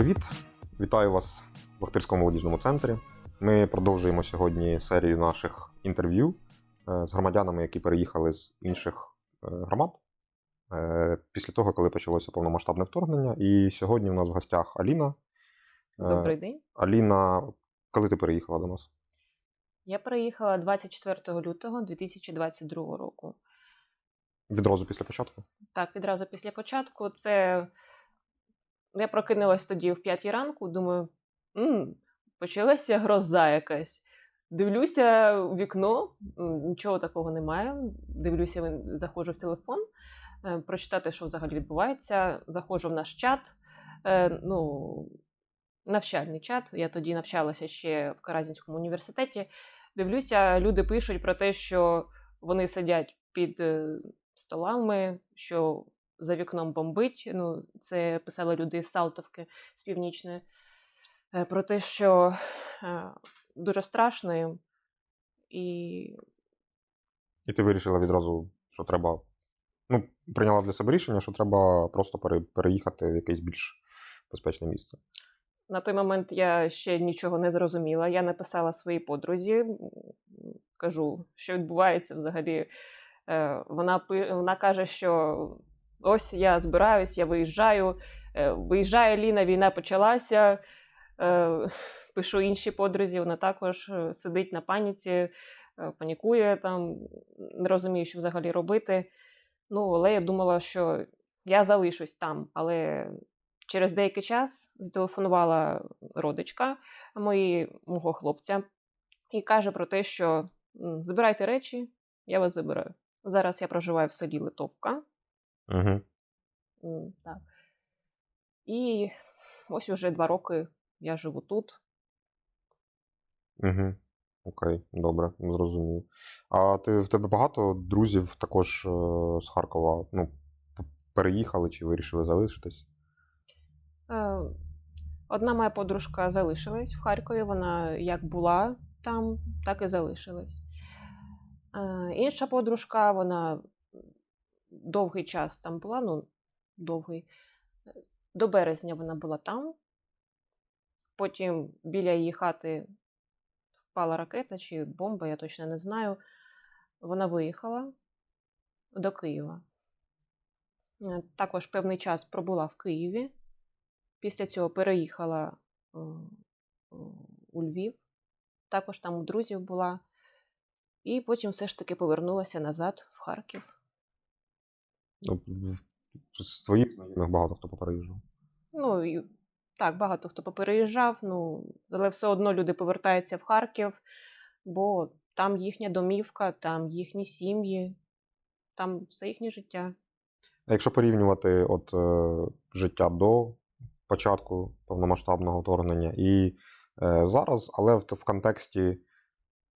привіт! Вітаю вас в Охтирському молодіжному центрі. Ми продовжуємо сьогодні серію наших інтерв'ю е, з громадянами, які переїхали з інших е, громад е, після того, коли почалося повномасштабне вторгнення. І сьогодні у нас в гостях Аліна. Добрий день. Аліна, коли ти переїхала до нас? Я переїхала 24 лютого 2022 року. Відразу після початку? Так, відразу після початку. Це я прокинулась тоді в 5 ранку, думаю, м почалася гроза якась. Дивлюся у вікно, нічого такого немає. Дивлюся, заходжу в телефон, е, прочитати, що взагалі відбувається. Заходжу в наш чат. е, Ну, навчальний чат. Я тоді навчалася ще в Каразінському університеті. Дивлюся, люди пишуть про те, що вони сидять під е, столами, що за вікном бомбить. Ну, це писали люди з Салтовки, з північної, е, про те, що е, дуже страшно їм. І І ти вирішила відразу, що треба. Ну, прийняла для себе рішення, що треба просто переїхати в якесь більш безпечне місце. на той момент я ще нічого не зрозуміла. Я написала своїй подрузі, кажу, що відбувається взагалі. Е, Вона, вона каже, що ось я збираюсь, я виїжджаю. Е, Виїжджає Ліна, війна почалася. Е, Пишу іншій подрузі, вона також е, сидить на паніці, панікує там, не розуміє, що взагалі робити. Ну, але я думала, що я залишусь там, але через деякий час зателефонувала родичка мої, мого хлопця і каже про те, що збирайте речі, я вас забираю. Зараз я проживаю в селі Литовка. Угу. Так. І ось уже два роки я живу тут. Угу. Окей, добре, зрозумів. А ти в тебе багато друзів також е, з Харкова ну, переїхали чи вирішили залишитись? Е, Одна моя подружка залишилась в Харкові. Вона як була там, так і залишилась. Е, Інша подружка, вона довгий час там була, ну, довгий. До березня вона була там. Потім біля її хати впала ракета чи бомба, я точно не знаю. Вона виїхала до Києва. Е, Також певний час пробула в Києві. Після цього переїхала е, е, у Львів. Також там у друзів була. І потім все ж таки повернулася назад в Харків. Ну, з твоїх знайомих багато хто попереїжджав. Ну, і, так, багато хто попереїжджав, ну, але все одно люди повертаються в Харків, бо там їхня домівка, там їхні сім'ї, там все їхнє життя. А якщо порівнювати от, е, життя до початку повномасштабного вторгнення і е, зараз, але в, в контексті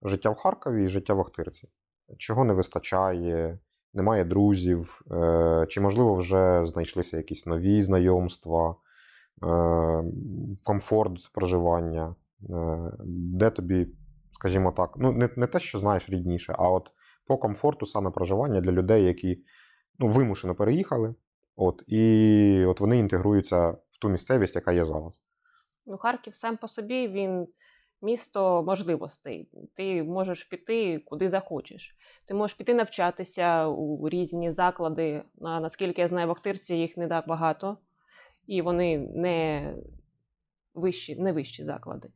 життя в Харкові і життя в Охтирці, чого не вистачає, немає друзів, е, чи, можливо, вже знайшлися якісь нові знайомства, е, комфорт проживання, е, де тобі, скажімо так, ну не, не те, що знаєш рідніше, а от по комфорту саме проживання для людей, які ну, вимушено переїхали, от, і от вони інтегруються в ту місцевість, яка є зараз. Ну, Харків сам по собі він місто можливостей. Ти можеш піти куди захочеш. Ти можеш піти навчатися у різні заклади. А наскільки я знаю, в Охтирці їх не так багато, і вони не вищі, не вищі заклади.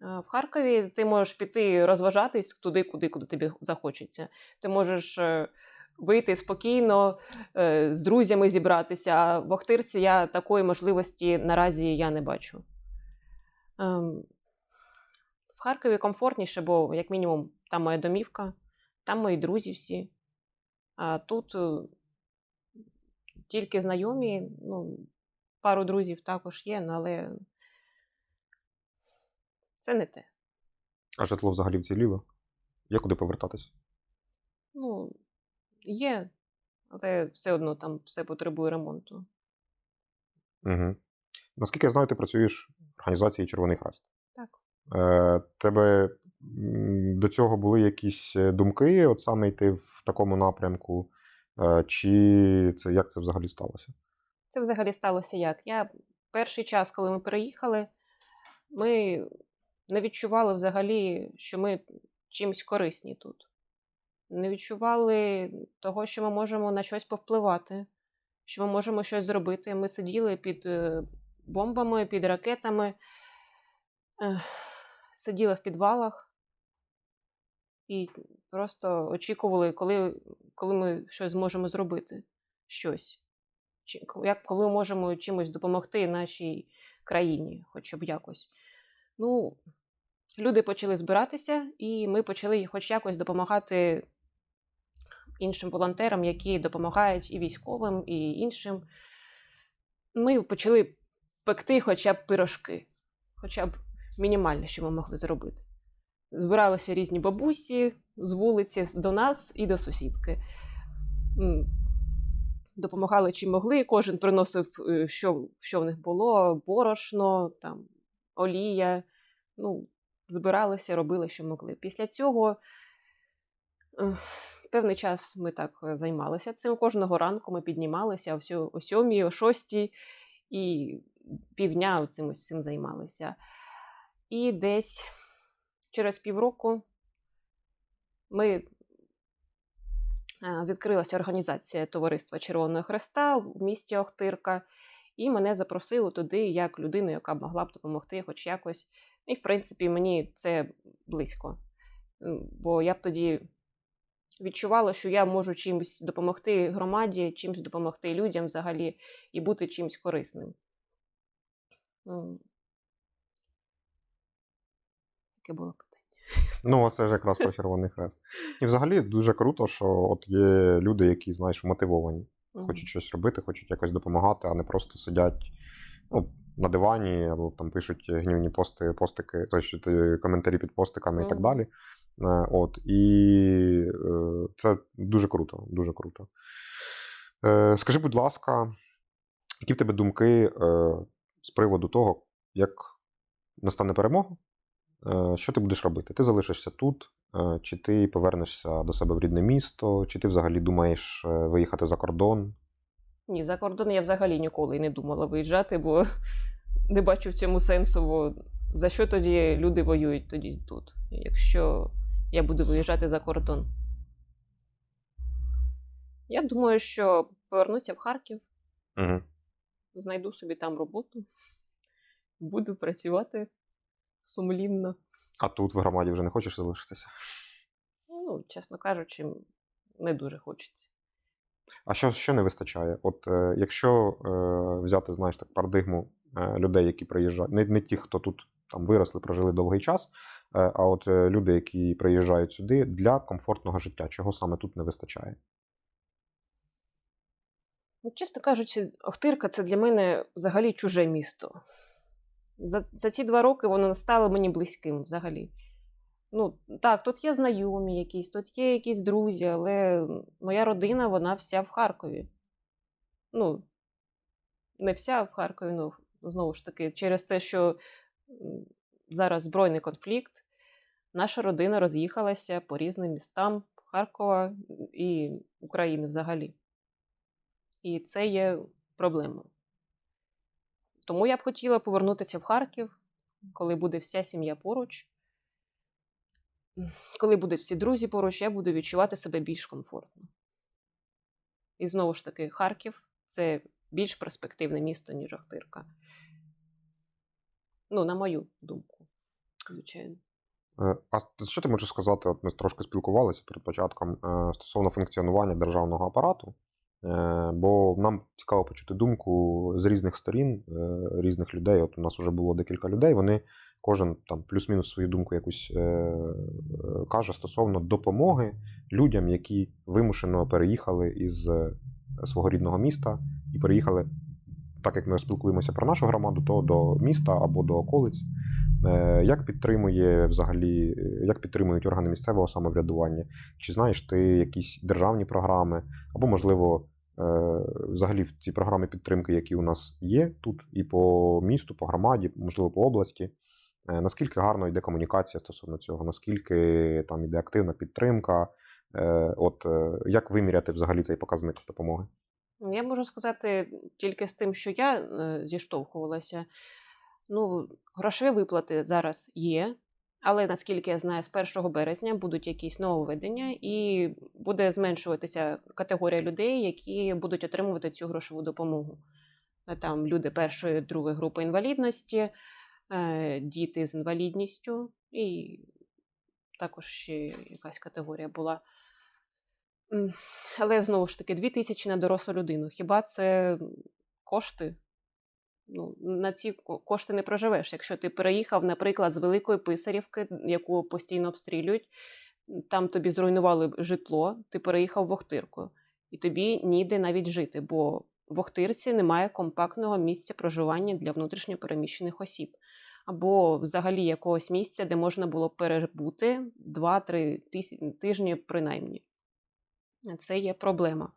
В Харкові ти можеш піти розважатись туди, куди, куди тобі захочеться. Ти можеш е, вийти спокійно, е, з друзями зібратися. А в Охтирці я такої можливості наразі я не бачу. Ем, В Харкові комфортніше, бо, як мінімум, там моя домівка, там мої друзі всі. А тут е, тільки знайомі, ну, пару друзів також є, ну, але це не те. А житло взагалі вціліло? Є куди повертатися? Ну, є, але все одно там все потребує ремонту. Угу. Наскільки я знаю, ти працюєш в організації Червоний Хрест. Так. Е, тебе до цього були якісь е, думки, от саме йти в такому напрямку, Е, чи це як це взагалі сталося? Це взагалі сталося як? Я перший час, коли ми переїхали, ми не відчували взагалі, що ми чимось корисні тут. Не відчували того, що ми можемо на щось повпливати, що ми можемо щось зробити. Ми сиділи під бомбами, під ракетами, ех, сиділи в підвалах і просто очікували, коли, коли ми щось зможемо зробити. Щось. Як, коли можемо чимось допомогти нашій країні, хоча б якось. Ну, люди почали збиратися, і ми почали хоч якось допомагати іншим волонтерам, які допомагають і військовим, і іншим. Ми почали пекти хоча б пирожки, хоча б мінімальне, що ми могли зробити. Збиралися різні бабусі з вулиці до нас і до сусідки. Допомагали чим могли, кожен приносив, е, що, що в них було: борошно, там, олія. Ну, збиралися, робили, що могли. Після цього е, певний час ми так е, займалися цим. Кожного ранку ми піднімалися о сьо- о сьомій, о шостій і півдня цим, ось цим займалися. І десь через півроку ми е, відкрилася організація Товариства Червоного Хреста в місті Охтирка, і мене запросили туди як людину, яка б могла б допомогти хоч якось. І, в принципі, мені це близько. Бо я б тоді відчувала, що я можу чимось допомогти громаді, чимось допомогти людям взагалі і бути чимось корисним. Яке було питання? Ну, це ж якраз про Червоний Хрест. І взагалі дуже круто, що от є люди, які, знаєш, мотивовані, хочуть щось робити, хочуть якось допомагати, а не просто сидять ну, на дивані або там пишуть гнівні пости, постики, то коментарі під постиками і так далі. Е, От, і е, це дуже круто, дуже круто. Скажи, будь ласка, які в тебе думки з приводу того, як настане перемога? Е, Що ти будеш робити? Ти залишишся тут, е, чи ти повернешся до себе в рідне місто, чи ти взагалі думаєш е, виїхати за кордон? Ні, за кордон я взагалі ніколи не думала виїжджати, бо не бачу в цьому сенсу. Бо за що тоді люди воюють тоді тут, якщо я буду виїжджати за кордон? Я думаю, що повернуся в Харків, Угу. Знайду собі там роботу, буду працювати сумлінно. А тут в громаді вже не хочеш залишитися? Ну, чесно кажучи, не дуже хочеться. А що, що не вистачає? От е, якщо е, взяти, знаєш, так, парадигму е, людей, які приїжджають, не, не ті, хто тут там виросли, прожили довгий час, е, а от е, люди, які приїжджають сюди для комфортного життя, чого саме тут не вистачає? Чесно кажучи, Охтирка це для мене взагалі чуже місто. За, за ці два роки воно стало мені близьким взагалі. Ну, так, тут є знайомі якісь, тут є якісь друзі, але моя родина, вона вся в Харкові. Ну, не вся в Харкові, ну, знову ж таки, через те, що зараз збройний конфлікт, наша родина роз'їхалася по різним містам Харкова і України взагалі. І це є проблемою. Тому я б хотіла повернутися в Харків, коли буде вся сім'я поруч. Коли будуть всі друзі поруч, я буду відчувати себе більш комфортно. І знову ж таки, Харків це більш перспективне місто, ніж Охтирка. Ну, на мою думку, звичайно. Е, А що ти можеш сказати? От ми трошки спілкувалися перед початком е, стосовно функціонування державного апарату. Е, Бо нам цікаво почути думку з різних сторін, е, різних людей. От у нас вже було декілька людей. Вони кожен там плюс-мінус свою думку якусь е, каже стосовно допомоги людям, які вимушено переїхали із свого рідного міста і переїхали, так як ми спілкуємося про нашу громаду, то до міста або до околиць. Як підтримує взагалі, як підтримують органи місцевого самоврядування? Чи знаєш ти якісь державні програми, або, можливо, взагалі в ці програми підтримки, які у нас є тут, і по місту, по громаді, можливо, по області. е, Наскільки гарно йде комунікація стосовно цього? Наскільки там йде активна підтримка? Е, От е, як виміряти взагалі цей показник допомоги? Я можу сказати тільки з тим, що я е, зіштовхувалася. Ну, грошові виплати зараз є, але наскільки я знаю, з 1 березня будуть якісь нововведення, і буде зменшуватися категорія людей, які будуть отримувати цю грошову допомогу. Е, Там люди першої, другої групи інвалідності, е, діти з інвалідністю, і також ще якась категорія була. Але знову ж таки, 2 тисячі на дорослу людину. Хіба це кошти? Ну, на ці кошти не проживеш. Якщо ти переїхав, наприклад, з Великої Писарівки, яку постійно обстрілюють, там тобі зруйнували житло, ти переїхав в Охтирку, і тобі ніде навіть жити, бо в Охтирці немає компактного місця проживання для внутрішньопереміщених осіб. Або взагалі якогось місця, де можна було перебути 2-3 тижні принаймні. Це є проблема.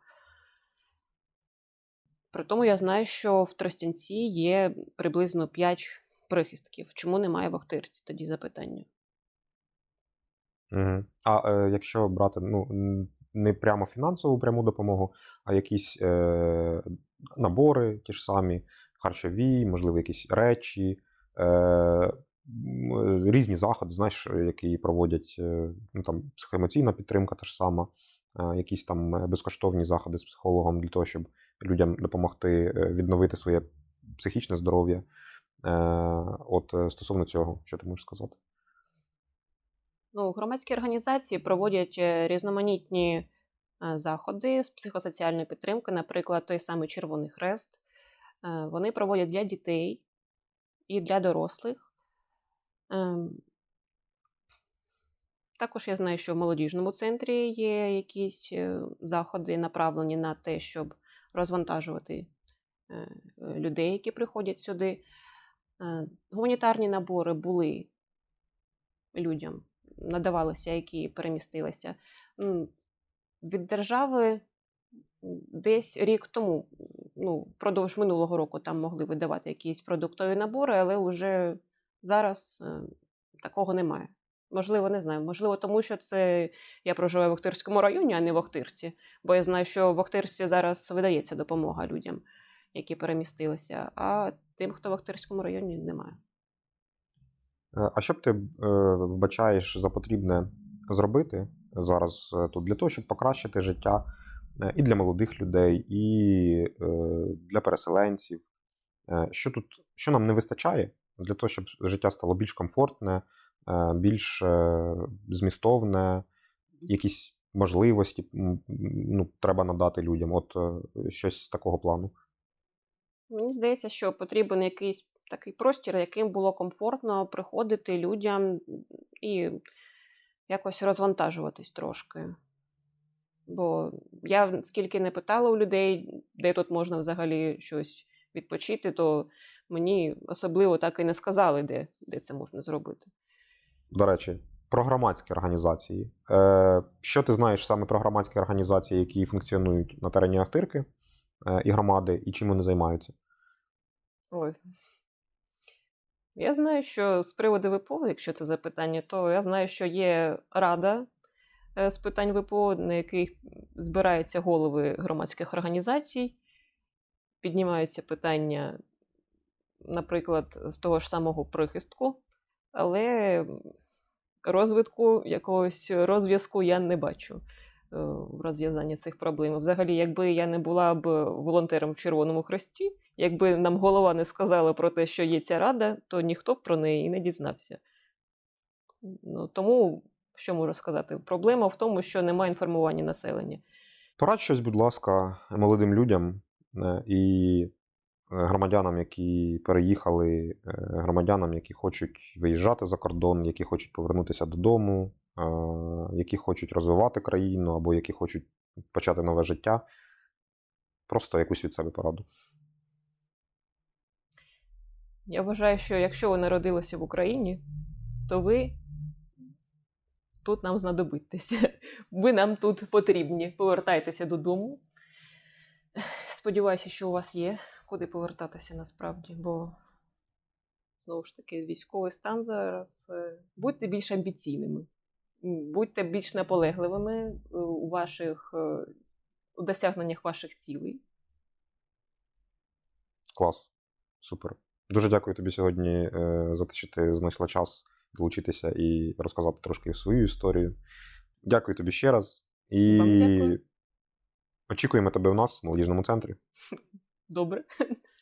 При тому я знаю, що в Тростянці є приблизно 5 прихистків. Чому немає в Охтирці? Тоді запитання. Угу. А е, якщо брати ну, не прямо фінансову пряму допомогу, а якісь е, набори, ті ж самі, харчові, можливо, якісь речі, е, різні заходи, знаєш, які проводять е, ну, там, психоемоційна підтримка та ж сама, е, якісь там е, безкоштовні заходи з психологом для того, щоб людям допомогти е, відновити своє психічне здоров'я. Е, от е, стосовно цього, що ти можеш сказати? Ну, громадські організації проводять різноманітні заходи з психосоціальної підтримки, наприклад, той самий Червоний Хрест. Вони проводять для дітей і для дорослих. Ем, Також я знаю, що в молодіжному центрі є якісь заходи, направлені на те, щоб розвантажувати е, людей, які приходять сюди. Е, Гуманітарні набори були людям, надавалися, які перемістилися. Від держави десь рік тому, ну, впродовж минулого року там могли видавати якісь продуктові набори, але вже зараз е, такого немає. Можливо, не знаю. Можливо, тому що це я проживаю в Охтирському районі, а не в Охтирці. Бо я знаю, що в Охтирці зараз видається допомога людям, які перемістилися, а тим, хто в Охтирському районі, немає. Е, А що б ти е, вбачаєш за потрібне зробити зараз е, тут для того, щоб покращити життя і для молодих людей, і для переселенців? Що тут, що нам не вистачає для того, щоб життя стало більш комфортне, більш е, змістовне, якісь можливості ну, треба надати людям? От е, щось з такого плану. Мені здається, що потрібен якийсь такий простір, яким було комфортно приходити людям і якось розвантажуватись трошки. Бо я скільки не питала у людей, де тут можна взагалі щось відпочити, то мені особливо так і не сказали, де, де це можна зробити. До речі, про громадські організації. Е, що ти знаєш саме про громадські організації, які функціонують на терені Ахтирки е, і громади, і чим вони займаються? Ой. Я знаю, що з приводу ВПО, якщо це запитання, то я знаю, що є рада е, з питань ВПО, на яких збираються голови громадських організацій, піднімаються питання, наприклад, з того ж самого прихистку, але розвитку якогось розв'язку я не бачу е, в розв'язанні цих проблем. Взагалі, якби я не була б волонтером в Червоному Хресті, якби нам голова не сказала про те, що є ця рада, то ніхто б про неї і не дізнався. Ну, тому, що можу сказати, проблема в тому, що немає інформування населення. Порадь щось, будь ласка, молодим людям е, і е, громадянам, які переїхали, е, громадянам, які хочуть виїжджати за кордон, які хочуть повернутися додому, е, які хочуть розвивати країну або які хочуть почати нове життя. Просто якусь від себе пораду. Я вважаю, що якщо ви народилися в Україні, то ви тут нам знадобитеся. Ви нам тут потрібні. Повертайтеся додому. Сподіваюся, що у вас є куди повертатися насправді, бо знову ж таки військовий стан зараз. Е, Будьте більш амбіційними, будьте більш наполегливими е, у ваших е, у досягненнях ваших цілей. Клас. Супер. Дуже дякую тобі сьогодні за те, що ти знайшла час долучитися і розказати трошки свою історію. Дякую тобі ще раз. І Вам дякую. очікуємо тебе в нас в молодіжному центрі. Добре.